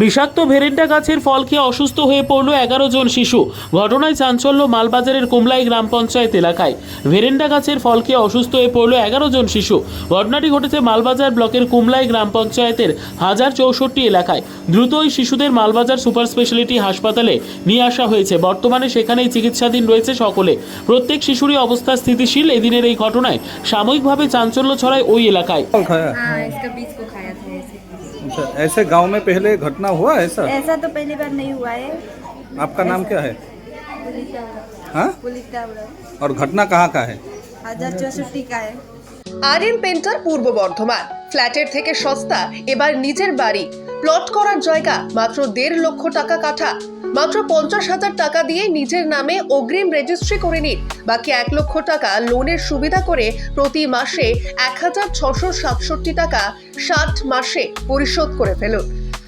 বিষাক্ত ভেরেন্টা গাছের ফল খেয়ে অসুস্থ হয়ে পড়ল এগারো জন শিশু ঘটনায় চাঞ্চল্য মালবাজারের কুমলাই গ্রাম পঞ্চায়েত এলাকায় ভেরেন্টা গাছের ফল খেয়ে অসুস্থ হয়ে পড়ল এগারো জন শিশু ঘটনাটি ঘটেছে মালবাজার ব্লকের কুমলাই গ্রাম পঞ্চায়েতের হাজার চৌষট্টি এলাকায় দ্রুত ওই শিশুদের মালবাজার সুপার স্পেশালিটি হাসপাতালে নিয়ে আসা হয়েছে বর্তমানে সেখানেই চিকিৎসাধীন রয়েছে সকলে প্রত্যেক শিশুরই অবস্থা স্থিতিশীল এদিনের এই ঘটনায় সাময়িকভাবে চাঞ্চল্য ছড়ায় ওই এলাকায় फल खाया हाँ इसका बीज को खाया था ऐसे अच्छा ऐसे गांव में पहले घटना हुआ ऐसा ऐसा तो पहली बार नहीं हुआ है आपका नाम क्या है पुलिस टावर हाँ पुलिस टावर और घटना कहाँ का है हजार चौसठी का है আর এন পেন্টার পূর্ব বর্ধমান ফ্ল্যাটের থেকে সস্তা এবার নিজের বাড়ি প্লট করার জায়গা মাত্র দেড় লক্ষ টাকা কাঠা মাত্র পঞ্চাশ হাজার টাকা দিয়ে নিজের নামে অগ্রিম রেজিস্ট্রি করে নিন বাকি এক লক্ষ টাকা লোনের সুবিধা করে প্রতি মাসে এক হাজার ছশো সাতষট্টি টাকা ষাট মাসে পরিশোধ করে ফেলুন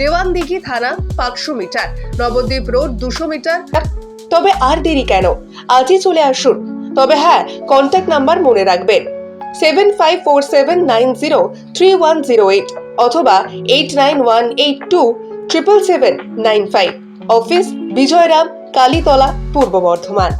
দেওয়ানদিঘি থানা পাঁচশো মিটার, নবদ্বীপ রোড দুশো মিটার। তবে আর দেরি কেন? আজই চলে আসুন। তবে হ্যাঁ কন্ট্যাক্ট নাম্বার মনে রাখবেন। Seven five four seven nine zero three one zero eight অথবা eight nine one eight two triple seven nine five office, Bijoyram, Kalitala, Purba Bardhaman.